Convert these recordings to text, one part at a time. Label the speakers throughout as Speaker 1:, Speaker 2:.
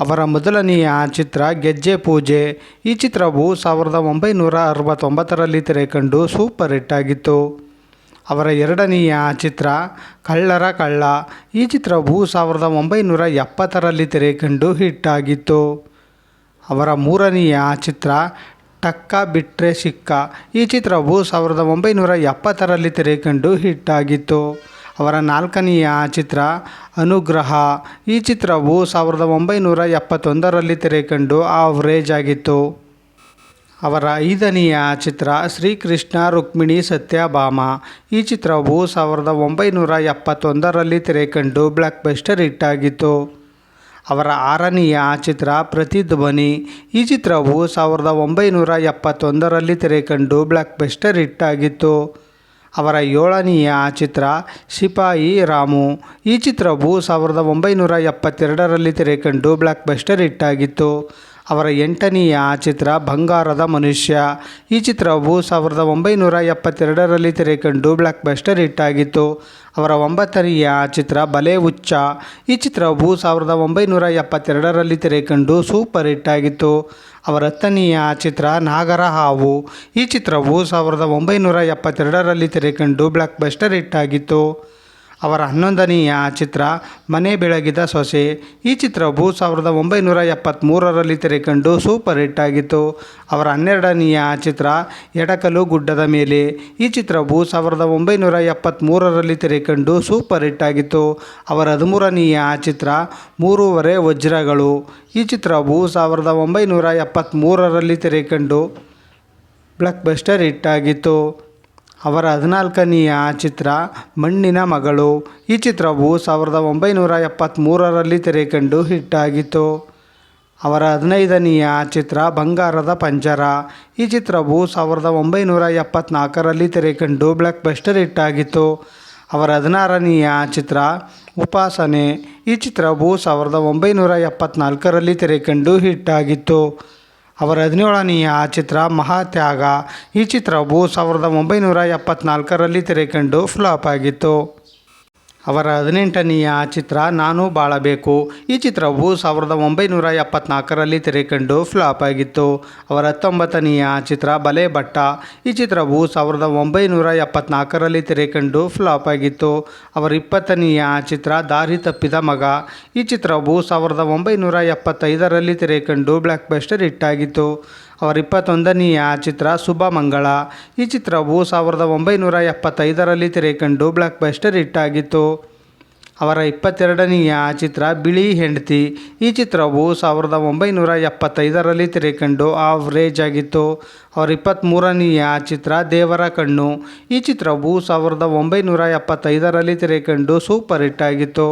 Speaker 1: ಅವರ ಮೊದಲನೆಯ ಚಿತ್ರ ಗೆಜ್ಜೆ ಪೂಜೆ. ಈ ಚಿತ್ರವು ಸಾವಿರದ ಒಂಬೈನೂರ ಅರವತ್ತೊಂಬತ್ತರಲ್ಲಿ ತೆರೆಕಂಡು ಸೂಪರ್ ಹಿಟ್ ಆಗಿತ್ತು. ಅವರ ಎರಡನೆಯ ಚಿತ್ರ ಕಳ್ಳರ ಕಳ್ಳ. ಈ ಚಿತ್ರವು ಸಾವಿರದ ಒಂಬೈನೂರ ಎಪ್ಪತ್ತರಲ್ಲಿ ತೆರೆಕಂಡು ಹಿಟ್ ಆಗಿತ್ತು. ಅವರ ಮೂರನೆಯ ಚಿತ್ರ ಟಕ್ಕ ಬಿಟ್ರೆ ಸಿಕ್ಕ. ಈ ಚಿತ್ರವು ಸಾವಿರದ ಒಂಬೈನೂರ ಎಪ್ಪತ್ತರಲ್ಲಿ ತೆರೆಕಂಡು ಹಿಟ್ ಆಗಿತ್ತು. ಅವರ ನಾಲ್ಕನೆಯ ಚಿತ್ರ ಅನುಗ್ರಹ. ಈ ಚಿತ್ರವು ಸಾವಿರದ ಒಂಬೈನೂರ ಎಪ್ಪತ್ತೊಂದರಲ್ಲಿ ತೆರೆಕಂಡು ಆವ್ರೇಜ್ ಆಗಿತ್ತು. ಅವರ ಐದನೆಯ ಚಿತ್ರ ಶ್ರೀಕೃಷ್ಣ ರುಕ್ಮಿಣಿ ಸತ್ಯಭಾಮ. ಈ ಚಿತ್ರವು ಸಾವಿರದ ಒಂಬೈನೂರ ಎಪ್ಪತ್ತೊಂದರಲ್ಲಿ ತೆರೆಕಂಡು ಬ್ಲಾಕ್ ಬಸ್ಟರ್ ಹಿಟ್ ಆಗಿತ್ತು. ಅವರ ಆರನೆಯ ಚಿತ್ರ ಪ್ರತಿಧ್ವನಿ. ಈ ಚಿತ್ರವು ಸಾವಿರದ ಒಂಬೈನೂರ ಎಪ್ಪತ್ತೊಂದರಲ್ಲಿ ತೆರೆಕಂಡು ಬ್ಲಾಕ್ ಬಸ್ಟರ್ ಹಿಟ್ ಆಗಿತ್ತು. ಅವರ ಏಳನೆಯ ಚಿತ್ರ ಶಿಪಾಯಿ ರಾಮು. ಈ ಚಿತ್ರವು ಸಾವಿರದ ಒಂಬೈನೂರ ಎಪ್ಪತ್ತೆರಡರಲ್ಲಿ ತೆರೆಕಂಡು ಬ್ಲಾಕ್ ಬಸ್ಟರ್ ಹಿಟ್ ಆಗಿತ್ತು ಅವರ ಎಂಟನೆಯ ಚಿತ್ರ ಬಂಗಾರದ ಮನುಷ್ಯ. ಈ ಚಿತ್ರವು ಸಾವಿರದ ಒಂಬೈನೂರ ಎಪ್ಪತ್ತೆರಡರಲ್ಲಿ ತೆರೆಕಂಡು ಬ್ಲಾಕ್ ಬಸ್ಟರ್ ಹಿಟ್ ಆಗಿತ್ತು ಅವರ ಒಂಬತ್ತನೆಯ ಚಿತ್ರ ಬಲೆ ಉಚ್ಚ ಈ ಚಿತ್ರವು ಸಾವಿರದ ಒಂಬೈನೂರ ಎಪ್ಪತ್ತೆರಡರಲ್ಲಿ ತೆರೆಕಂಡು ಸೂಪರ್ ಹಿಟ್ ಆಗಿತ್ತು ಅವರ ಹತ್ತನೆಯ ಚಿತ್ರ ನಾಗರ ಹಾವು ಈ ಚಿತ್ರವು ಸಾವಿರದ ಒಂಬೈನೂರ ಎಪ್ಪತ್ತೆರಡರಲ್ಲಿ ತೆರೆಕಂಡು ಬ್ಲಾಕ್ ಬಸ್ಟರ್ ಹಿಟ್ ಆಗಿತ್ತು. ಅವರ ಹನ್ನೊಂದನೆಯ ಚಿತ್ರ ಮನೆ ಬೆಳಗಿದ ಸೊಸೆ. ಈ ಚಿತ್ರವು ಸಾವಿರದ ಒಂಬೈನೂರ ಎಪ್ಪತ್ತ್ಮೂರರಲ್ಲಿ ತೆರೆಕಂಡು ಸೂಪರ್ ಹಿಟ್ ಆಗಿತ್ತು. ಅವರ ಹನ್ನೆರಡನೆಯ ಚಿತ್ರ ಎಡಕಲು ಗುಡ್ಡದ ಮೇಲೆ. ಈ ಚಿತ್ರವು ಸಾವಿರದ ಒಂಬೈನೂರ ಎಪ್ಪತ್ತ್ಮೂರರಲ್ಲಿ ತೆರೆಕಂಡು ಸೂಪರ್ ಹಿಟ್ ಆಗಿತ್ತು. ಅವರ ಹದಿಮೂರನೆಯ ಚಿತ್ರ ಮೂರುವರೆ ವಜ್ರಗಳು. ಈ ಚಿತ್ರವು ಸಾವಿರದ ಒಂಬೈನೂರ ಎಪ್ಪತ್ತ್ಮೂರರಲ್ಲಿ ತೆರೆಕಂಡು ಬ್ಲಾಕ್ ಬಸ್ಟರ್ ಹಿಟ್ ಆಗಿತ್ತು. ಅವರ ಹದಿನಾಲ್ಕನೆಯ ಚಿತ್ರ ಮಣ್ಣಿನ ಮಗಳು. ಈ ಚಿತ್ರವು ಸಾವಿರದ ಒಂಬೈನೂರ ಎಪ್ಪತ್ತ್ಮೂರರಲ್ಲಿ ತೆರೆಕಂಡು ಹಿಟ್ ಆಗಿತ್ತು ಅವರ ಹದಿನೈದನೆಯ ಚಿತ್ರ ಬಂಗಾರದ ಪಂಜರ. ಈ ಚಿತ್ರವು ಸಾವಿರದ ಒಂಬೈನೂರ ಎಪ್ಪತ್ತ್ನಾಲ್ಕರಲ್ಲಿ ತೆರೆಕಂಡು ಬ್ಲಾಕ್ ಬಸ್ಟರ್ ಹಿಟ್ ಆಗಿತ್ತು ಅವರ ಹದಿನಾರನೆಯ ಚಿತ್ರ ಉಪಾಸನೆ. ಈ ಚಿತ್ರವು ಸಾವಿರದ ಒಂಬೈನೂರ ಎಪ್ಪತ್ತ್ನಾಲ್ಕರಲ್ಲಿ ತೆರೆಕಂಡು ಹಿಟ್ ಆಗಿತ್ತು ಅವರ ಹದಿನೇಳನೆಯ ಚಿತ್ರ ಮಹಾತ್ಯಾಗ. ಈ ಚಿತ್ರವು ಸಾವಿರದ ಒಂಬೈನೂರ ಎಪ್ಪತ್ತ್ನಾಲ್ಕರಲ್ಲಿ ತೆರೆಕಂಡು ಫ್ಲಾಪ್ ಆಗಿತ್ತು. ಅವರ ಹದಿನೆಂಟನೆಯ ಚಿತ್ರ ನಾನು ಬಾಳಬೇಕು. ಈ ಚಿತ್ರವು ಸಾವಿರದ ಒಂಬೈನೂರ ಎಪ್ಪತ್ನಾಲ್ಕರಲ್ಲಿ ತೆರೆಕಂಡು ಫ್ಲಾಪ್ ಆಗಿತ್ತು. ಅವರ ಹತ್ತೊಂಬತ್ತನೆಯ ಚಿತ್ರ ಬಲೆ ಬಟ್ಟ. ಈ ಚಿತ್ರವು ಸಾವಿರದ ಒಂಬೈನೂರ ಎಪ್ಪತ್ನಾಲ್ಕರಲ್ಲಿ ತೆರೆಕಂಡು ಫ್ಲಾಪ್ ಆಗಿತ್ತು. ಅವರ ಇಪ್ಪತ್ತನೆಯ ಚಿತ್ರ ದಾರಿ ತಪ್ಪಿದ ಮಗ. ಈ ಚಿತ್ರವು ಸಾವಿರದ ಒಂಬೈನೂರ ಎಪ್ಪತ್ತೈದರಲ್ಲಿ ತೆರೆಕಂಡು ಬ್ಲ್ಯಾಕ್ ಬಸ್ಟರ್ ಹಿಟ್ ಆಗಿತ್ತು. ಅವರ ಇಪ್ಪತ್ತೊಂದನೆಯ ಚಿತ್ರ ಶುಭ ಮಂಗಳ ಈ ಚಿತ್ರವು ಸಾವಿರದ ಒಂಬೈನೂರ ಎಪ್ಪತ್ತೈದರಲ್ಲಿ ತೆರೆಕಂಡು ಬ್ಲಾಕ್ ಬಸ್ಟರ್ ಹಿಟ್ ಆಗಿತ್ತು. ಅವರ ಇಪ್ಪತ್ತೆರಡನೆಯ ಚಿತ್ರ ಬಿಳಿ ಹೆಂಡತಿ. ಈ ಚಿತ್ರವು ಸಾವಿರದ ಒಂಬೈನೂರ ಎಪ್ಪತ್ತೈದರಲ್ಲಿ ತೆರೆಕಂಡು ಆವ್ರೇಜ್ ಆಗಿತ್ತು. ಅವರ ಇಪ್ಪತ್ತ್ಮೂರನೆಯ ಚಿತ್ರ ದೇವರ ಕಣ್ಣು. ಈ ಚಿತ್ರವು ಸಾವಿರದ ಒಂಬೈನೂರ ಎಪ್ಪತ್ತೈದರಲ್ಲಿ ತೆರೆಕಂಡು ಸೂಪರ್ ಹಿಟ್ ಆಗಿತ್ತು.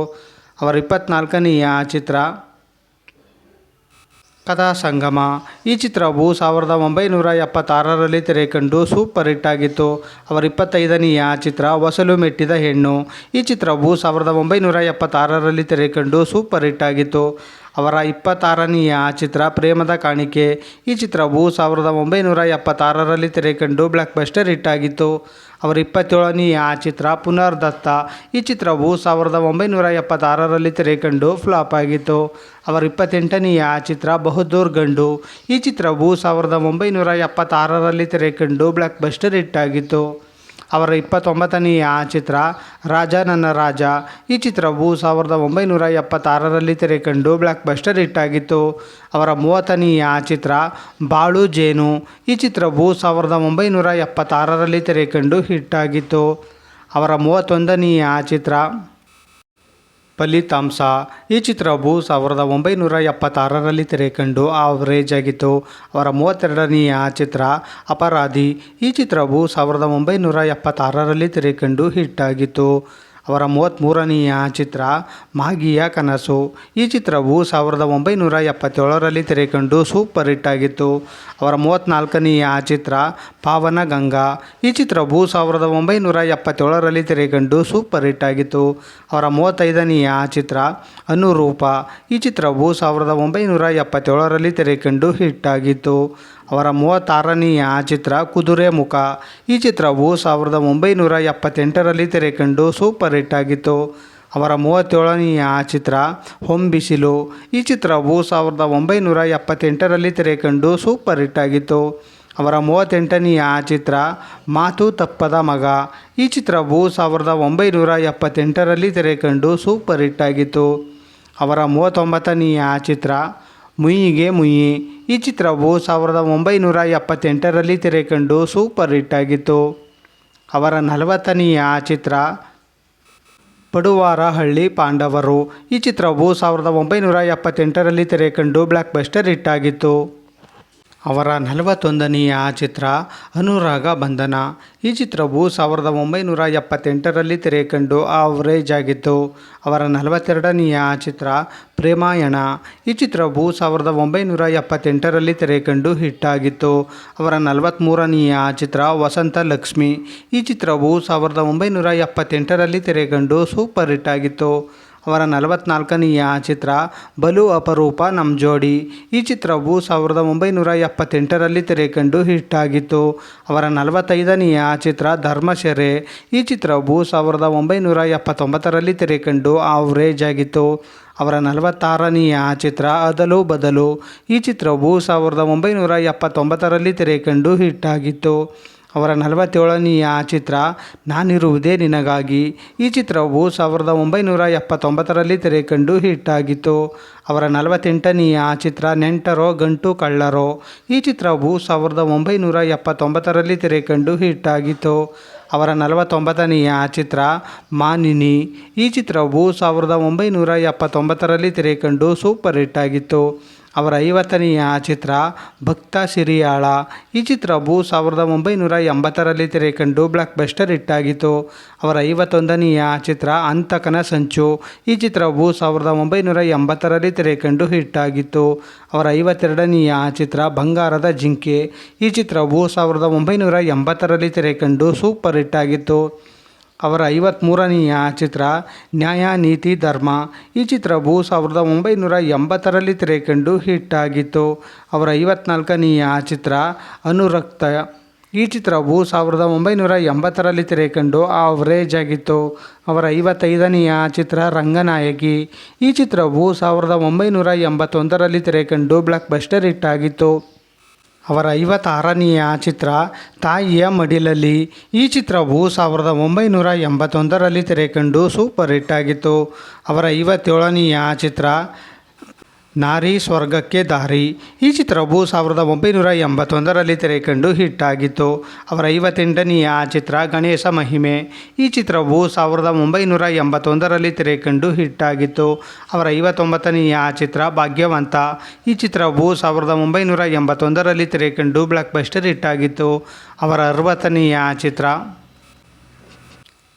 Speaker 1: ಅವರ ಇಪ್ಪತ್ತ್ನಾಲ್ಕನೆಯ ಚಿತ್ರ ಕಥಾ ಸಂಗಮ ಈ ಚಿತ್ರವು ಸಾವಿರದ ಒಂಬೈನೂರ ಎಪ್ಪತ್ತಾರರಲ್ಲಿ ತೆರೆಕಂಡು ಸೂಪರ್ ಹಿಟ್ ಆಗಿತ್ತು. ಅವರ ಇಪ್ಪತ್ತೈದನೆಯ ಚಿತ್ರ ವಸಲು ಮೆಟ್ಟಿದ ಹೆಣ್ಣು. ಈ ಚಿತ್ರವು ಸಾವಿರದ ಒಂಬೈನೂರ ಎಪ್ಪತ್ತಾರರಲ್ಲಿ ತೆರೆಕಂಡು ಸೂಪರ್ ಹಿಟ್ ಆಗಿತ್ತು. ಅವರ ಇಪ್ಪತ್ತಾರನೆಯ ಚಿತ್ರ ಪ್ರೇಮದ ಕಾಣಿಕೆ. ಈ ಚಿತ್ರವು ಸಾವಿರದ ಒಂಬೈನೂರ ಎಪ್ಪತ್ತಾರರಲ್ಲಿ ತೆರೆಕಂಡು ಬ್ಲಾಕ್ ಬಸ್ಟರ್ ಹಿಟ್ ಆಗಿತ್ತು. ಅವರ ಇಪ್ಪತ್ತೇಳನೆಯ ಚಿತ್ರ ಪುನರ್ದತ್ತ. ಈ ಚಿತ್ರವು ಸಾವಿರದ ಒಂಬೈನೂರ ಎಪ್ಪತ್ತಾರರಲ್ಲಿ ತೆರೆಕಂಡು ಫ್ಲಾಪ್ ಆಗಿತ್ತು. ಅವರ ಇಪ್ಪತ್ತೆಂಟನೆಯ ಚಿತ್ರ ಬಹದ್ದೂರ್ ಗಂಡು. ಈ ಚಿತ್ರವು ಸಾವಿರದ ಒಂಬೈನೂರ ಎಪ್ಪತ್ತಾರರಲ್ಲಿ ತೆರೆಕಂಡು ಬ್ಲಾಕ್ ಬಸ್ಟರ್ ಹಿಟ್ ಆಗಿತ್ತು. ಅವರ ಇಪ್ಪತ್ತೊಂಬತ್ತನೆಯ ಚಿತ್ರ, ರಾಜ ನನ್ನ ರಾಜ ಈ ಚಿತ್ರವು ಸಾವಿರದ ಒಂಬೈನೂರ ಎಪ್ಪತ್ತಾರರಲ್ಲಿ ತೆರೆಕಂಡು ಬ್ಲ್ಯಾಕ್ ಬಸ್ಟರ್ ಹಿಟ್ ಆಗಿತ್ತು. ಅವರ ಮೂವತ್ತನೆಯ ಚಿತ್ರ, ಬಾಳು ಜೇನು ಈ ಚಿತ್ರವು ಸಾವಿರದ ಒಂಬೈನೂರ ಎಪ್ಪತ್ತಾರರಲ್ಲಿ ತೆರೆಕಂಡು ಹಿಟ್ ಆಗಿತ್ತು. ಅವರ ಮೂವತ್ತೊಂದನೆಯ ಚಿತ್ರ ಫಲಿತಾಂಶ. ಈ ಚಿತ್ರವು ಸಾವಿರದ ಒಂಬೈನೂರ ಎಪ್ಪತ್ತಾರರಲ್ಲಿ ತೆರೆಕಂಡು ಆವರೇಜ್ ಆಗಿತ್ತು ಅವರ ಮೂವತ್ತೆರಡನೆಯ ಚಿತ್ರ ಅಪರಾಧಿ. ಈ ಚಿತ್ರವು ಸಾವಿರದ ಒಂಬೈನೂರ ಎಪ್ಪತ್ತಾರರಲ್ಲಿ ತೆರೆಕಂಡು ಹಿಟ್ ಆಗಿತ್ತು. ಅವರ ಮೂವತ್ತ್ಮೂರನೆಯ ಚಿತ್ರ ಮಾಗಿಯ ಕನಸು. ಈ ಚಿತ್ರವು ಸಾವಿರದ ಒಂಬೈನೂರ ಎಪ್ಪತ್ತೇಳರಲ್ಲಿ ತೆರೆಕಂಡು ಸೂಪರ್ ಹಿಟ್ ಆಗಿತ್ತು. ಅವರ ಮೂವತ್ತ್ನಾಲ್ಕನೆಯ ಚಿತ್ರ ಪಾವನ ಗಂಗಾ. ಈ ಚಿತ್ರವು ಸಾವಿರದ ಒಂಬೈನೂರ ಎಪ್ಪತ್ತೇಳರಲ್ಲಿ ತೆರೆಕಂಡು ಸೂಪರ್ ಹಿಟ್ ಆಗಿತ್ತು. ಅವರ ಮೂವತ್ತೈದನೆಯ ಚಿತ್ರ ಅನುರೂಪ. ಈ ಚಿತ್ರವು ಸಾವಿರದ ಒಂಬೈನೂರ ಎಪ್ಪತ್ತೇಳರಲ್ಲಿ ತೆರೆಕಂಡು ಹಿಟ್ ಆಗಿತ್ತು. ಅವರ ಮೂವತ್ತಾರನೆಯ ಚಿತ್ರ ಕುದುರೆ ಮುಖ. ಈ ಚಿತ್ರವು ಸಾವಿರದ ಒಂಬೈನೂರ ಎಪ್ಪತ್ತೆಂಟರಲ್ಲಿ ತೆರೆಕಂಡು ಸೂಪರ್ ಹಿಟ್ ಆಗಿತ್ತು. ಅವರ ಮೂವತ್ತೇಳನೆಯ ಚಿತ್ರ ಹೊಂಬಿಸಿಲು. ಈ ಚಿತ್ರವು ಸಾವಿರದ ಒಂಬೈನೂರ ಎಪ್ಪತ್ತೆಂಟರಲ್ಲಿ ತೆರೆಕಂಡು ಸೂಪರ್ ಹಿಟ್ ಆಗಿತ್ತು. ಅವರ ಮೂವತ್ತೆಂಟನೆಯ ಚಿತ್ರ ಮಾತು ತಪ್ಪದ ಮಗ. ಈ ಚಿತ್ರವು ಸಾವಿರದ ಒಂಬೈನೂರ ಎಪ್ಪತ್ತೆಂಟರಲ್ಲಿ ತೆರೆಕಂಡು ಸೂಪರ್ ಹಿಟ್ ಆಗಿತ್ತು. ಅವರ ಮೂವತ್ತೊಂಬತ್ತನೆಯ ಚಿತ್ರ ಮುಯ್ಯಿಗೆ ಮುಯಿ. ಈ ಚಿತ್ರವು ಸಾವಿರದ ಒಂಬೈನೂರ ಎಪ್ಪತ್ತೆಂಟರಲ್ಲಿ ತೆರೆಕಂಡು ಸೂಪರ್ ಹಿಟ್ ಆಗಿತ್ತು. ಅವರ ನಲವತ್ತನೆಯ ಚಿತ್ರ ಪಡುವಾರಹಳ್ಳಿ ಪಾಂಡವರು. ಈ ಚಿತ್ರವು ಸಾವಿರದ ಒಂಬೈನೂರ ಎಪ್ಪತ್ತೆಂಟರಲ್ಲಿ ತೆರೆಕಂಡು ಬ್ಲ್ಯಾಕ್ ಬಸ್ಟರ್ ಹಿಟ್ ಆಗಿತ್ತು. ಅವರ ನಲವತ್ತೊಂದನೆಯ ಚಿತ್ರ ಅನುರಾಗ ಬಂಧನ. ಈ ಚಿತ್ರವು ಸಾವಿರದ ಒಂಬೈನೂರ ಎಪ್ಪತ್ತೆಂಟರಲ್ಲಿ ತೆರೆಕಂಡು ಆವರೇಜ್ ಆಗಿತ್ತು. ಅವರ ನಲವತ್ತೆರಡನೆಯ ಚಿತ್ರ ಪ್ರೇಮಾಯಣ. ಈ ಚಿತ್ರವು ಸಾವಿರದ ಒಂಬೈನೂರ ಎಪ್ಪತ್ತೆಂಟರಲ್ಲಿ ತೆರೆಕಂಡು ಹಿಟ್ ಆಗಿತ್ತು. ಅವರ ನಲವತ್ತ್ಮೂರನೆಯ ಚಿತ್ರ ವಸಂತ ಲಕ್ಷ್ಮಿ. ಈ ಚಿತ್ರವು ಸಾವಿರದ ಒಂಬೈನೂರ ಎಪ್ಪತ್ತೆಂಟರಲ್ಲಿ ತೆರೆಕಂಡು ಸೂಪರ್ ಹಿಟ್ ಆಗಿತ್ತು. ಅವರ ನಲವತ್ನಾಲ್ಕನೆಯ ಚಿತ್ರ ಬಲು ಅಪರೂಪ ನಮ್ಮ ಜೋಡಿ. ಈ ಚಿತ್ರವು ಸಾವಿರದ ಒಂಬೈನೂರ ಎಪ್ಪತ್ತೆಂಟರಲ್ಲಿ ತೆರೆಕಂಡು ಹಿಟ್ ಆಗಿತ್ತು ಅವರ ನಲವತ್ತೈದನೆಯ ಚಿತ್ರ ಧರ್ಮಶೆರೆ. ಈ ಚಿತ್ರವು ಸಾವಿರದ ಒಂಬೈನೂರ ಎಪ್ಪತ್ತೊಂಬತ್ತರಲ್ಲಿ ತೆರೆಕಂಡು ಆವ್ರೇಜ್ ಆಗಿತ್ತು ಅವರ ನಲವತ್ತಾರನೆಯ ಚಿತ್ರ ಅದಲು ಬದಲು. ಈ ಚಿತ್ರವು ಸಾವಿರದ ಒಂಬೈನೂರ ಎಪ್ಪತ್ತೊಂಬತ್ತರಲ್ಲಿ ತೆರೆಕಂಡು ಹಿಟ್ ಆಗಿತ್ತು ಅವರ ನಲವತ್ತೇಳನೆಯ ಚಿತ್ರ, ನಾನಿರುವುದೇ ನಿನಗಾಗಿ ಈ ಚಿತ್ರವು ಸಾವಿರದ ಒಂಬೈನೂರ ಎಪ್ಪತ್ತೊಂಬತ್ತರಲ್ಲಿ ತೆರೆಕಂಡು ಹಿಟ್ ಆಗಿತ್ತು. ಅವರ ನಲವತ್ತೆಂಟನೆಯ ಚಿತ್ರ, ನೆಂಟರೋ, ಗಂಟು ಕಳ್ಳರೋ ಈ ಚಿತ್ರವು ಸಾವಿರದ ಒಂಬೈನೂರ ಎಪ್ಪತ್ತೊಂಬತ್ತರಲ್ಲಿ ತೆರೆಕಂಡು ಹಿಟ್ ಆಗಿತ್ತು. ಅವರ ನಲವತ್ತೊಂಬತ್ತನೆಯ ಚಿತ್ರ, ಮಾನಿನಿ ಈ ಚಿತ್ರವು ಸಾವಿರದ ಒಂಬೈನೂರ ಎಪ್ಪತ್ತೊಂಬತ್ತರಲ್ಲಿ ತೆರೆಕಂಡು ಸೂಪರ್ ಹಿಟ್ ಆಗಿತ್ತು. ಅವರ ಐವತ್ತನೆಯ ಚಿತ್ರ ಭಕ್ತ ಸಿರಿಯಾಳ. ಈ ಚಿತ್ರವು ಸಾವಿರದ ಒಂಬೈನೂರ ಎಂಬತ್ತರಲ್ಲಿ ತೆರೆಕಂಡು ಬ್ಲಾಕ್ ಬಸ್ಟರ್ ಹಿಟ್ಟಾಗಿತ್ತು ಅವರ ಐವತ್ತೊಂದನೆಯ ಚಿತ್ರ ಅಂತಕನ ಸಂಚು. ಈ ಚಿತ್ರವು ಸಾವಿರದ ಒಂಬೈನೂರ ಎಂಬತ್ತರಲ್ಲಿ ತೆರೆಕಂಡು ಹಿಟ್ ಆಗಿತ್ತು. ಅವರ ಐವತ್ತೆರಡನೆಯ ಚಿತ್ರ ಬಂಗಾರದ ಜಿಂಕೆ. ಈ ಚಿತ್ರವು ಸಾವಿರದ ಒಂಬೈನೂರ ಎಂಬತ್ತರಲ್ಲಿ ತೆರೆಕಂಡು ಸೂಪರ್ ಹಿಟ್ ಆಗಿತ್ತು. ಅವರ ಐವತ್ತ್ಮೂರನೆಯ ಚಿತ್ರ ನ್ಯಾಯ ನೀತಿ ಧರ್ಮ. ಈ ಚಿತ್ರವು ಸಾವಿರದ ಒಂಬೈನೂರ ಎಂಬತ್ತರಲ್ಲಿ ತೆರೆಕಂಡು ಹಿಟ್ ಆಗಿತ್ತು ಅವರ ಐವತ್ನಾಲ್ಕನೆಯ ಚಿತ್ರ ಅನುರಕ್ತ. ಈ ಚಿತ್ರವು ಸಾವಿರದ ಒಂಬೈನೂರ ಎಂಬತ್ತರಲ್ಲಿ ತೆರೆಕಂಡು ಆವರೇಜ್ ಆಗಿತ್ತು. ಅವರ ಐವತ್ತೈದನೆಯ ಚಿತ್ರ ರಂಗನಾಯಕಿ. ಈ ಚಿತ್ರವು ಸಾವಿರದ ಒಂಬೈನೂರ ಎಂಬತ್ತೊಂದರಲ್ಲಿ ತೆರೆಕಂಡು ಬ್ಲಾಕ್ ಬಸ್ಟರ್ ಹಿಟ್ ಆಗಿತ್ತು ಅವರ ಐವತ್ತಾರನೆಯ ಚಿತ್ರ ತಾಯಿಯ ಮಡಿಲಲ್ಲಿ. ಈ ಚಿತ್ರವು ಸಾವಿರದ ಒಂಬೈನೂರ ಎಂಬತ್ತೊಂದರಲ್ಲಿ ತೆರೆಕಂಡು ಸೂಪರ್ ಹಿಟ್ ಆಗಿತ್ತು. ಅವರ ಐವತ್ತೇಳನೆಯ ಚಿತ್ರ ನಾರಿ ಸ್ವರ್ಗಕ್ಕೆ ದಾರಿ. ಈ ಚಿತ್ರವು ಸಾವಿರದ ಒಂಬೈನೂರ ಎಂಬತ್ತೊಂದರಲ್ಲಿ ತೆರೆಕಂಡು ಹಿಟ್ ಆಗಿತ್ತು ಅವರ ಐವತ್ತೆಂಟನೆಯ ಚಿತ್ರ ಗಣೇಶ ಮಹಿಮೆ. ಈ ಚಿತ್ರವು ಸಾವಿರದ ಒಂಬೈನೂರ ಎಂಬತ್ತೊಂದರಲ್ಲಿ ತೆರೆಕಂಡು ಹಿಟ್ ಆಗಿತ್ತು ಅವರ ಐವತ್ತೊಂಬತ್ತನೆಯ ಚಿತ್ರ ಭಾಗ್ಯವಂತ. ಈ ಚಿತ್ರವು ಸಾವಿರದ ಒಂಬೈನೂರ ಎಂಬತ್ತೊಂದರಲ್ಲಿ ತೆರೆಕಂಡು ಬ್ಲಾಕ್ ಬಸ್ಟರ್ ಹಿಟ್ ಆಗಿತ್ತು ಅವರ ಅರವತ್ತನೆಯ ಚಿತ್ರ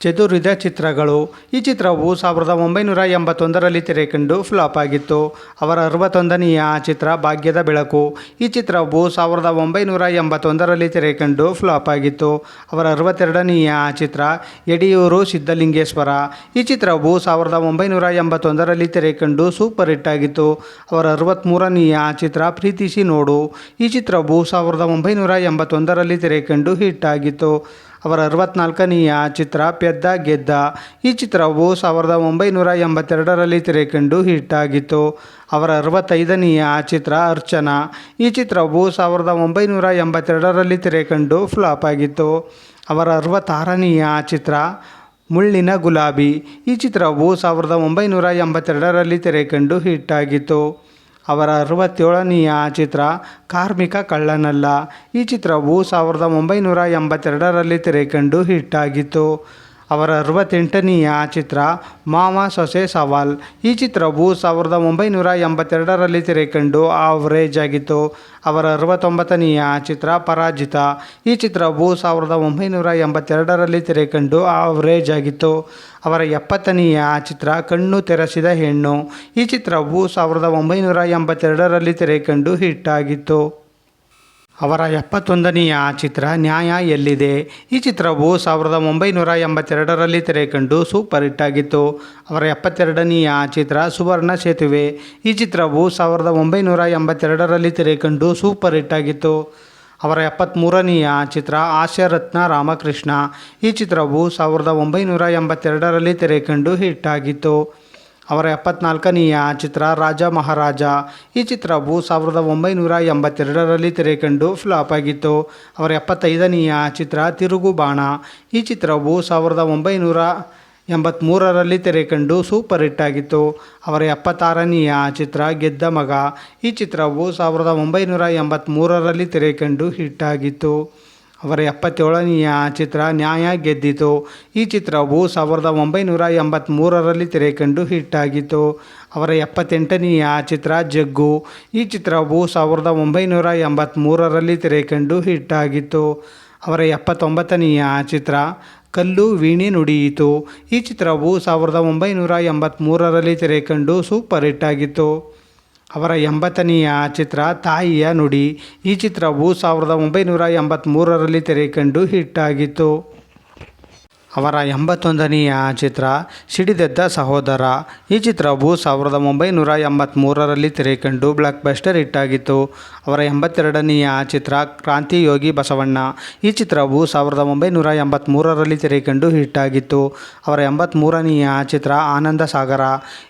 Speaker 1: ಚದುರಿದ ಚಿತ್ರಗಳು. ಈ ಚಿತ್ರವು ಸಾವಿರದ ಒಂಬೈನೂರ ಎಂಬತ್ತೊಂದರಲ್ಲಿ ತೆರೆಕಂಡು ಫ್ಲಾಪ್ ಆಗಿತ್ತು. ಅವರ ಅರವತ್ತೊಂದನೆಯ ಚಿತ್ರ ಭಾಗ್ಯದ ಬೆಳಕು. ಈ ಚಿತ್ರವು ಸಾವಿರದ ಒಂಬೈನೂರ ಎಂಬತ್ತೊಂದರಲ್ಲಿ ತೆರೆಕಂಡು ಫ್ಲಾಪ್ ಆಗಿತ್ತು. ಅವರ ಅರವತ್ತೆರಡನೆಯ ಚಿತ್ರ ಯಡಿಯೂರು ಸಿದ್ಧಲಿಂಗೇಶ್ವರ. ಈ ಚಿತ್ರವು ಸಾವಿರದ ಒಂಬೈನೂರ ಎಂಬತ್ತೊಂದರಲ್ಲಿ ತೆರೆಕಂಡು ಸೂಪರ್ ಹಿಟ್ ಆಗಿತ್ತು. ಅವರ ಅರವತ್ತ್ಮೂರನೆಯ ಚಿತ್ರ ಪ್ರೀತಿಸಿ ನೋಡು. ಈ ಚಿತ್ರವು ಸಾವಿರದ ಒಂಬೈನೂರ ಎಂಬತ್ತೊಂದರಲ್ಲಿ ತೆರೆಕಂಡು ಹಿಟ್ ಆಗಿತ್ತು. ಅವರ ಅರವತ್ನಾಲ್ಕನೆಯ ಚಿತ್ರ ಪೆದ್ದ ಗೆದ್ದ. ಈ ಚಿತ್ರವು ಸಾವಿರದ ಒಂಬೈನೂರ ಎಂಬತ್ತೆರಡರಲ್ಲಿ ತೆರೆಕಂಡು ಹಿಟ್ ಆಗಿತ್ತು. ಅವರ ಅರವತ್ತೈದನೆಯ ಚಿತ್ರ ಅರ್ಚನಾ. ಈ ಚಿತ್ರವು ಸಾವಿರದ ಒಂಬೈನೂರ ಎಂಬತ್ತೆರಡರಲ್ಲಿ ತೆರೆಕಂಡು ಫ್ಲಾಪ್ ಆಗಿತ್ತು. ಅವರ ಅರವತ್ತಾರನೆಯ ಚಿತ್ರ ಮುಳ್ಳಿನ ಗುಲಾಬಿ. ಈ ಚಿತ್ರವು ಸಾವಿರದ ಒಂಬೈನೂರ ಎಂಬತ್ತೆರಡರಲ್ಲಿ ತೆರೆಕಂಡು ಹಿಟ್ ಆಗಿತ್ತು. ಅವರ ಅರವತ್ತೇಳನೆಯ ಚಿತ್ರ ಕಾರ್ಮಿಕ ಕಳ್ಳನಲ್ಲ. ಈ ಚಿತ್ರವು ಸಾವಿರದ ಒಂಬೈನೂರ ಎಂಬತ್ತೆರಡರಲ್ಲಿ ತೆರೆಕಂಡು ಹಿಟ್ ಆಗಿತ್ತು. ಅವರ ಅರವತ್ತೆಂಟನೆಯ ಚಿತ್ರ ಮಾವ ಸೊಸೆ ಸವಾಲ್. ಈ ಚಿತ್ರವು ಸಾವಿರದ ಒಂಬೈನೂರ ಎಂಬತ್ತೆರಡರಲ್ಲಿ ತೆರೆಕಂಡು ಆವರೇಜ್ ಆಗಿತ್ತು. ಅವರ ಅರವತ್ತೊಂಬತ್ತನೆಯ ಚಿತ್ರ ಪರಾಜಿತ. ಈ ಚಿತ್ರವು ಸಾವಿರದ ಒಂಬೈನೂರ ಎಂಬತ್ತೆರಡರಲ್ಲಿ ತೆರೆಕಂಡು ಆವರೇಜ್ ಆಗಿತ್ತು. ಅವರ ಎಪ್ಪತ್ತನೆಯ ಚಿತ್ರ ಕಣ್ಣು ತೆರೆಸಿದ ಹೆಣ್ಣು. ಈ ಚಿತ್ರವು ಸಾವಿರದ ಒಂಬೈನೂರ ಎಂಬತ್ತೆರಡರಲ್ಲಿ ತೆರೆಕಂಡು ಹಿಟ್ ಆಗಿತ್ತು. ಅವರ ಎಪ್ಪತ್ತೊಂದನೆಯ ಚಿತ್ರ ನ್ಯಾಯ ಎಲ್ಲಿದೆ? ಈ ಚಿತ್ರವು ಸಾವಿರದ ಒಂಬೈನೂರ ಎಂಬತ್ತೆರಡರಲ್ಲಿ ತೆರೆಕಂಡು ಸೂಪರ್ ಹಿಟ್ ಆಗಿತ್ತು. ಅವರ ಎಪ್ಪತ್ತೆರಡನೆಯ ಚಿತ್ರ ಸುವರ್ಣ ಸೇತುವೆ. ಈ ಚಿತ್ರವು ಸಾವಿರದ ಒಂಬೈನೂರ ಎಂಬತ್ತೆರಡರಲ್ಲಿ ತೆರೆಕಂಡು ಸೂಪರ್ ಹಿಟ್ ಆಗಿತ್ತು. ಅವರ ಎಪ್ಪತ್ತ್ಮೂರನೆಯ ಚಿತ್ರ ಹಾಸ್ಯರತ್ನ ರಾಮಕೃಷ್ಣ. ಈ ಚಿತ್ರವು ಸಾವಿರದ ಒಂಬೈನೂರ ಎಂಬತ್ತೆರಡರಲ್ಲಿ ತೆರೆಕಂಡು ಹಿಟ್ ಆಗಿತ್ತು. ಅವರ ಎಪ್ಪತ್ನಾಲ್ಕನೆಯ ಚಿತ್ರ ರಾಜ ಮಹಾರಾಜ. ಈ ಚಿತ್ರವು ಸಾವಿರದ ಒಂಬೈನೂರ ಎಂಬತ್ತೆರಡರಲ್ಲಿ ತೆರೆಕಂಡು ಫ್ಲಾಪ್ ಆಗಿತ್ತು. ಅವರ ಎಪ್ಪತ್ತೈದನೆಯ ಚಿತ್ರ ತಿರುಗು ಬಾಣ. ಈ ಚಿತ್ರವು ಸಾವಿರದ ಒಂಬೈನೂರ ಎಂಬತ್ತ್ಮೂರರಲ್ಲಿ ತೆರೆಕಂಡು ಸೂಪರ್ ಹಿಟ್ ಆಗಿತ್ತು. ಅವರ ಎಪ್ಪತ್ತಾರನೆಯ ಚಿತ್ರ ಗೆದ್ದ ಮಗ. ಈ ಚಿತ್ರವು ಸಾವಿರದ ಒಂಬೈನೂರ ಎಂಬತ್ತ್ಮೂರರಲ್ಲಿ ತೆರೆಕಂಡು ಹಿಟ್ ಆಗಿತ್ತು. ಅವರ ಎಪ್ಪತ್ತೇಳನೆಯ ಚಿತ್ರ ನ್ಯಾಯ ಗೆದ್ದಿತು. ಈ ಚಿತ್ರವು ಸಾವಿರದ ಒಂಬೈನೂರ ಎಂಬತ್ತ್ಮೂರರಲ್ಲಿ ತೆರೆಕಂಡು ಹಿಟ್ ಆಗಿತ್ತು ಅವರ ಎಪ್ಪತ್ತೆಂಟನೆಯ ಚಿತ್ರ ಜಗ್ಗು. ಈ ಚಿತ್ರವು ಸಾವಿರದ ಒಂಬೈನೂರ ಎಂಬತ್ತ್ಮೂರರಲ್ಲಿ ತೆರೆಕಂಡು ಹಿಟ್ ಆಗಿತ್ತು ಅವರ ಎಪ್ಪತ್ತೊಂಬತ್ತನೆಯ ಚಿತ್ರ ಕಲ್ಲು ವೀಣೆ ನುಡಿಯಿತು. ಈ ಚಿತ್ರವು ಸಾವಿರದ ಒಂಬೈನೂರ ಎಂಬತ್ತ್ಮೂರರಲ್ಲಿ ತೆರೆಕಂಡು ಸೂಪರ್ ಹಿಟ್ ಆಗಿತ್ತು. ಅವರ ಎಂಬತ್ತನೆಯ ಚಿತ್ರ ತಾಯಿಯ ನುಡಿ. ಈ ಚಿತ್ರವು ಸಾವಿರದ ಒಂಬೈನೂರ ಎಂಬತ್ತ್ಮೂರರಲ್ಲಿ ತೆರೆಕಂಡು ಹಿಟ್ ಆಗಿತ್ತು. ಅವರ ಎಂಬತ್ತೊಂದನೆಯ ಚಿತ್ರ ಸಿಡಿದೆದ್ದ ಸಹೋದರ. ಈ ಚಿತ್ರವು ಸಾವಿರದ ಒಂಬೈನೂರ ಎಂಬತ್ತ್ಮೂರರಲ್ಲಿ ತೆರೆಕಂಡು ಬ್ಲಾಕ್ ಬಸ್ಟರ್ ಹಿಟ್ಟಾಗಿತ್ತು. ಅವರ ಎಂಬತ್ತೆರಡನೆಯ ಚಿತ್ರ ಕ್ರಾಂತಿಯೋಗಿ ಬಸವಣ್ಣ. ಈ ಚಿತ್ರವು ಸಾವಿರದ ಒಂಬೈನೂರ ಎಂಬತ್ತ್ಮೂರರಲ್ಲಿ ತೆರೆಕಂಡು ಹಿಟ್ ಆಗಿತ್ತು ಅವರ ಎಂಬತ್ತ್ಮೂರನೆಯ ಚಿತ್ರ ಆನಂದ ಸಾಗರ.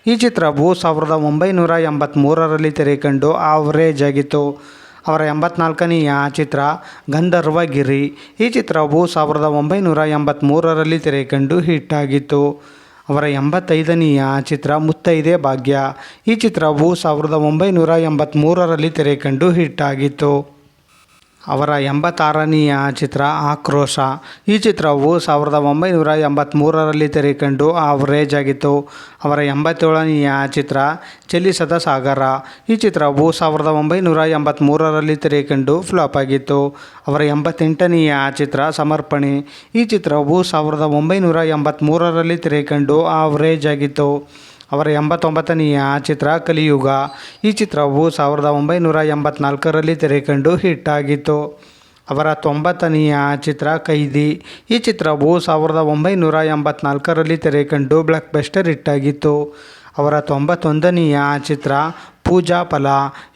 Speaker 1: ಈ ಚಿತ್ರವು ಸಾವಿರದ ಒಂಬೈನೂರ ಎಂಬತ್ತ್ಮೂರರಲ್ಲಿ ತೆರೆಕಂಡು ಆವರೇಜ್ ಆಗಿತ್ತು. ಅವರ ಎಂಬತ್ನಾಲ್ಕನೆಯ ಚಿತ್ರ ಗಂಧರ್ವಗಿರಿ. ಈ ಚಿತ್ರವು ಸಾವಿರದ ಒಂಬೈನೂರ ಎಂಬತ್ತ್ಮೂರರಲ್ಲಿ ತೆರೆಕಂಡು ಹಿಟ್ ಆಗಿತ್ತು ಅವರ ಎಂಬತ್ತೈದನೆಯ ಚಿತ್ರ ಮುತ್ತೈದೆ ಭಾಗ್ಯ. ಈ ಚಿತ್ರವು ಸಾವಿರದ ಒಂಬೈನೂರ ಎಂಬತ್ತ್ಮೂರರಲ್ಲಿ ತೆರೆಕಂಡು ಹಿಟ್ ಆಗಿತ್ತು ಅವರ ಎಂಬತ್ತಾರನೆಯ ಚಿತ್ರ ಆಕ್ರೋಶ. ಈ ಚಿತ್ರವು ಸಾವಿರದ ಒಂಬೈನೂರ ಎಂಬತ್ತ್ಮೂರರಲ್ಲಿ ತೆರೆಕಂಡು ಆವರೇಜ್ ಆಗಿತ್ತು. ಅವರ ಎಂಬತ್ತೇಳನೆಯ ಚಿತ್ರ ಚಲಿಸದ ಸಾಗರ. ಈ ಚಿತ್ರವು ಸಾವಿರದ ಒಂಬೈನೂರ ಎಂಬತ್ತ್ಮೂರರಲ್ಲಿ ತೆರೆಕಂಡು ಫ್ಲಾಪ್ ಆಗಿತ್ತು. ಅವರ ಎಂಬತ್ತೆಂಟನೆಯ ಚಿತ್ರ ಸಮರ್ಪಣೆ. ಈ ಚಿತ್ರವು ಸಾವಿರದ ಒಂಬೈನೂರ ಎಂಬತ್ತ್ಮೂರರಲ್ಲಿ ತೆರೆಕಂಡು ಆವರೇಜ್ ಆಗಿತ್ತು. ಅವರ ಎಂಬತ್ತೊಂಬತ್ತನೆಯ ಚಿತ್ರ ಕಲಿಯುಗ. ಈ ಚಿತ್ರವು ಸಾವಿರದ ಒಂಬೈನೂರ ಎಂಬತ್ನಾಲ್ಕರಲ್ಲಿ ತೆರೆಕಂಡು ಹಿಟ್ ಆಗಿತ್ತು. ಅವರ ತೊಂಬತ್ತನೆಯ ಚಿತ್ರ ಕೈದಿ. ಈ ಚಿತ್ರವು ಸಾವಿರದ ಒಂಬೈನೂರ ಎಂಬತ್ನಾಲ್ಕರಲ್ಲಿ ತೆರೆಕಂಡು ಬ್ಲಾಕ್ ಬೆಸ್ಟರ್ ಹಿಟ್ ಆಗಿತ್ತು. ಅವರ ತೊಂಬತ್ತೊಂದನೆಯ ಚಿತ್ರ ಪೂಜಾ ಫಲ.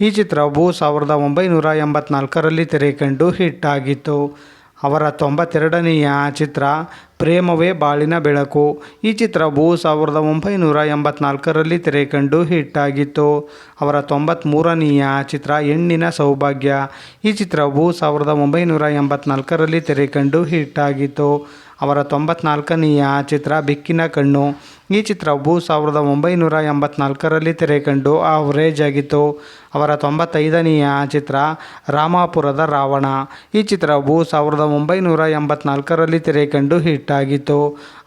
Speaker 1: ಈ ಚಿತ್ರವು ಸಾವಿರದ ಒಂಬೈನೂರ ಎಂಬತ್ನಾಲ್ಕರಲ್ಲಿ ತೆರೆಕಂಡು ಹಿಟ್ ಆಗಿತ್ತು. ಅವರ ತೊಂಬತ್ತೆರಡನೆಯ ಚಿತ್ರ ಪ್ರೇಮವೇ ಬಾಳಿನ ಬೆಳಕು. ಈ ಚಿತ್ರವು ಸಾವಿರದ ಒಂಬೈನೂರ ಎಂಬತ್ನಾಲ್ಕರಲ್ಲಿ ತೆರೆಕಂಡು ಹಿಟ್ ಆಗಿತ್ತು. ಅವರ ತೊಂಬತ್ತ್ಮೂರನೆಯ ಚಿತ್ರ ಹೆಣ್ಣಿನ ಸೌಭಾಗ್ಯ. ಈ ಚಿತ್ರವು ಸಾವಿರದ ಒಂಬೈನೂರ ಎಂಬತ್ನಾಲ್ಕರಲ್ಲಿ ತೆರೆಕಂಡು ಹಿಟ್ ಆಗಿತ್ತು. ಅವರ ತೊಂಬತ್ನಾಲ್ಕನೆಯ ಚಿತ್ರ ಬೆಕ್ಕಿನ ಕಣ್ಣು. ಈ ಚಿತ್ರವು ಸಾವಿರದ ಒಂಬೈನೂರ ಎಂಬತ್ನಾಲ್ಕರಲ್ಲಿ ತೆರೆಕಂಡು ಆವರೇಜ್ ಆಗಿತ್ತು ಅವರ ತೊಂಬತ್ತೈದನೆಯ ಚಿತ್ರ ರಾಮಾಪುರದ ರಾವಣ. ಈ ಚಿತ್ರವು ಸಾವಿರದ ಒಂಬೈನೂರ ಎಂಬತ್ನಾಲ್ಕರಲ್ಲಿ ತೆರೆಕಂಡು ಹಿಟ್ ಆಗಿತ್ತು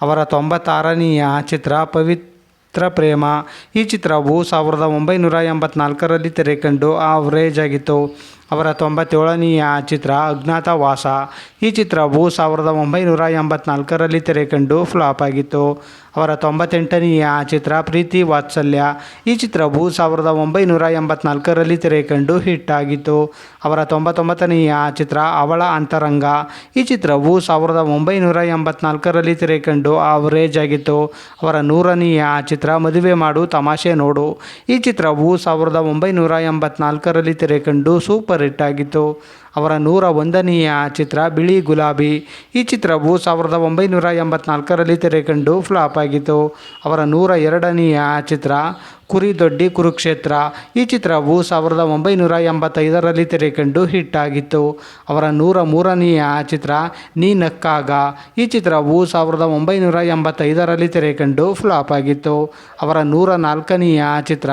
Speaker 1: ಅವರ ತೊಂಬತ್ತಾರನೆಯ ಚಿತ್ರ ಪವಿತ್ರ ಪ್ರೇಮ. ಈ ಚಿತ್ರವು ಸಾವಿರದ ಒಂಬೈನೂರ ಎಂಬತ್ನಾಲ್ಕರಲ್ಲಿ ತೆರೆಕಂಡು ಆವರೇಜ್ ಆಗಿತ್ತು ಅವರ ತೊಂಬತ್ತೇಳನೆಯ ಚಿತ್ರ ಅಜ್ಞಾತವಾಸ. ಈ ಚಿತ್ರವು ಸಾವಿರದ ಒಂಬೈನೂರ ಎಂಬತ್ನಾಲ್ಕರಲ್ಲಿ ತೆರೆಕಂಡು ಫ್ಲಾಪ್ ಆಗಿತ್ತು. ಅವರ ತೊಂಬತ್ತೆಂಟನೆಯ ಚಿತ್ರ ಪ್ರೀತಿ ವಾತ್ಸಲ್ಯ. ಈ ಚಿತ್ರವು ಸಾವಿರದ ಒಂಬೈನೂರ ಎಂಬತ್ನಾಲ್ಕರಲ್ಲಿ ತೆರೆಕಂಡು ಹಿಟ್ ಆಗಿತ್ತು. ಅವರ ತೊಂಬತ್ತೊಂಬತ್ತನೆಯ ಚಿತ್ರ ಅವಳ ಅಂತರಂಗ. ಈ ಚಿತ್ರವು ಸಾವಿರದ ಒಂಬೈನೂರ ಎಂಬತ್ನಾಲ್ಕರಲ್ಲಿ ತೆರೆಕಂಡು ಆವರೇಜ್ ಆಗಿತ್ತು. ಅವರ ನೂರನೆಯ ಚಿತ್ರ ಮದುವೆ ಮಾಡು ತಮಾಷೆ ನೋಡು. ಈ ಚಿತ್ರವು ಸಾವಿರದ ಒಂಬೈನೂರ ಎಂಬತ್ನಾಲ್ಕರಲ್ಲಿ ತೆರೆಕಂಡು ಸೂಪರ್ ಹಿಟ್ ಆಗಿತ್ತು ಅವರ ನೂರ ಒಂದನೆಯ ಚಿತ್ರ ಬಿಳಿ ಗುಲಾಬಿ. ಈ ಚಿತ್ರವು ಸಾವಿರದ ಒಂಬೈನೂರ ಎಂಬತ್ನಾಲ್ಕರಲ್ಲಿ ತೆರೆಕಂಡು ಫ್ಲಾಪ್ ಆಗಿತ್ತು. ಅವರ ನೂರ ಎರಡನೆಯ ಚಿತ್ರ ಕುರಿ ದೊಡ್ಡಿ ಕುರುಕ್ಷೇತ್ರ. ಈ ಚಿತ್ರವು ಸಾವಿರದ ಒಂಬೈನೂರ ಎಂಬತ್ತೈದರಲ್ಲಿ ತೆರೆಕಂಡು ಹಿಟ್ ಆಗಿತ್ತು. ಅವರ ನೂರ ಮೂರನೆಯ ಚಿತ್ರ ನೀ ನಕ್ಕಾಗ. ಈ ಚಿತ್ರವು ಸಾವಿರದ ಒಂಬೈನೂರ ಎಂಬತ್ತೈದರಲ್ಲಿ ತೆರೆಕಂಡು ಫ್ಲಾಪ್ ಆಗಿತ್ತು. ಅವರ ನೂರ ನಾಲ್ಕನೆಯ ಚಿತ್ರ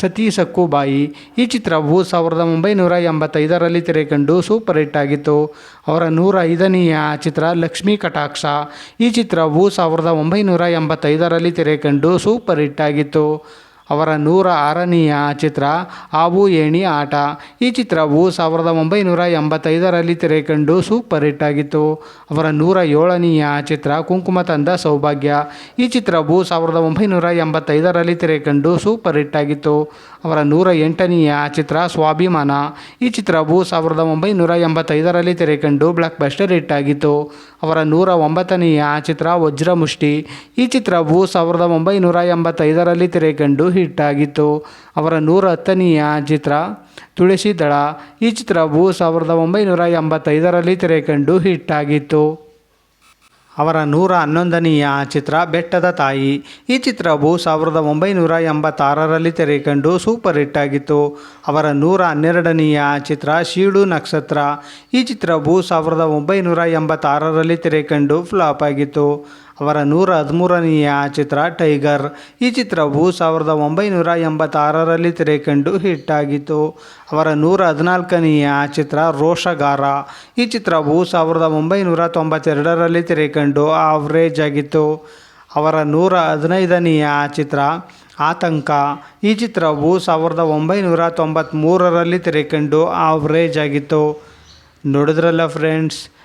Speaker 1: ಸತಿ ಸಕ್ಕುಬಾಯಿ ಈ ಚಿತ್ರವು ಸಾವಿರದ ಒಂಬೈನೂರ ಎಂಬತ್ತೈದರಲ್ಲಿ ತೆರೆಕಂಡು ಸೂಪರ್ ಹಿಟ್ ಆಗಿತ್ತು. ಅವರ ನೂರ ಐದನೆಯ ಚಿತ್ರ ಲಕ್ಷ್ಮೀ ಕಟಾಕ್ಷ. ಈ ಚಿತ್ರವು ಸಾವಿರದ ಒಂಬೈನೂರ ಎಂಬತ್ತೈದರಲ್ಲಿ ತೆರೆಕಂಡು ಸೂಪರ್ ಹಿಟ್ ಆಗಿತ್ತು. ಅವರ ನೂರ ಆರನೆಯ ಚಿತ್ರ ಆವು ಏಣಿ ಆಟ ಈ ಚಿತ್ರವು ಸಾವಿರದ ಒಂಬೈನೂರ ಎಂಬತ್ತೈದರಲ್ಲಿ ತೆರೆಕಂಡು ಸೂಪರ್ ಹಿಟ್ ಆಗಿತ್ತು. ಅವರ ನೂರ ಏಳನೆಯ ಚಿತ್ರ ಕುಂಕುಮ ತಂದ ಸೌಭಾಗ್ಯ ಈ ಚಿತ್ರವು ಸಾವಿರದ ಒಂಬೈನೂರ ಎಂಬತ್ತೈದರಲ್ಲಿ ತೆರೆಕಂಡು ಸೂಪರ್ ಹಿಟ್ ಆಗಿತ್ತು. ಅವರ ನೂರ ಎಂಟನೆಯ ಚಿತ್ರ ಸ್ವಾಭಿಮಾನ ಈ ಚಿತ್ರವು ಸಾವಿರದ ಒಂಬೈನೂರ ಎಂಬತ್ತೈದರಲ್ಲಿ ತೆರೆಕಂಡು ಬ್ಲಾಕ್ ಬಸ್ಟರ್ ಹಿಟ್ ಆಗಿತ್ತು. ಅವರ ನೂರ ಒಂಬತ್ತನೆಯ ಚಿತ್ರ ವಜ್ರಮುಷ್ಟಿ ಈ ಚಿತ್ರವು ಸಾವಿರದ ಒಂಬೈನೂರ ಎಂಬತ್ತೈದರಲ್ಲಿ ತೆರೆಕಂಡು ಹಿಟ್ ಆಗಿತ್ತು ಅವರ ನೂರ ಹತ್ತನೆಯ ಚಿತ್ರ ತುಳಸಿ ದಳ. ಈ ಚಿತ್ರವು ಸಾವಿರದ ಒಂಬೈನೂರ ಎಂಬತ್ತೈದರಲ್ಲಿ ತೆರೆಕಂಡು ಹಿಟ್ ಆಗಿತ್ತು ಅವರ ನೂರ ಹನ್ನೊಂದನೆಯ ಚಿತ್ರ ಬೆಟ್ಟದ ತಾಯಿ. ಈ ಚಿತ್ರವು ಸಾವಿರದ ಒಂಬೈನೂರ ಎಂಬತ್ತಾರರಲ್ಲಿ ತೆರೆಕಂಡು ಸೂಪರ್ ಹಿಟ್ ಆಗಿತ್ತು ಅವರ ನೂರ ಹನ್ನೆರಡನೆಯ ಚಿತ್ರ ಶೀಳು ನಕ್ಷತ್ರ. ಈ ಚಿತ್ರವು ಸಾವಿರದ ಒಂಬೈನೂರ ಎಂಬತ್ತಾರರಲ್ಲಿ ತೆರೆಕಂಡು ಫ್ಲಾಪ್ ಆಗಿತ್ತು. ಅವರ ನೂರ ಹದಿಮೂರನೆಯ ಚಿತ್ರ ಟೈಗರ್. ಈ ಚಿತ್ರವು ಸಾವಿರದ ಒಂಬೈನೂರ ಎಂಬತ್ತಾರರಲ್ಲಿ ತೆರೆಕಂಡು ಹಿಟ್ಟಾಗಿತ್ತು ಅವರ ನೂರ ಹದಿನಾಲ್ಕನೆಯ ಚಿತ್ರ ರೋಷಗಾರ. ಈ ಚಿತ್ರವು ಸಾವಿರದ ಒಂಬೈನೂರ ತೊಂಬತ್ತೆರಡರಲ್ಲಿ ತೆರೆಕಂಡು ಆವ್ರೇಜ್ ಆಗಿತ್ತು. ಅವರ ನೂರ ಹದಿನೈದನೆಯ ಚಿತ್ರ ಆತಂಕ. ಈ ಚಿತ್ರವು ಸಾವಿರದ ಒಂಬೈನೂರ ತೊಂಬತ್ತ್ಮೂರರಲ್ಲಿ ತೆರೆಕಂಡು ಆವ್ರೇಜ್ ಆಗಿತ್ತು. ನೋಡಿದ್ರಲ್ಲ ಫ್ರೆಂಡ್ಸ್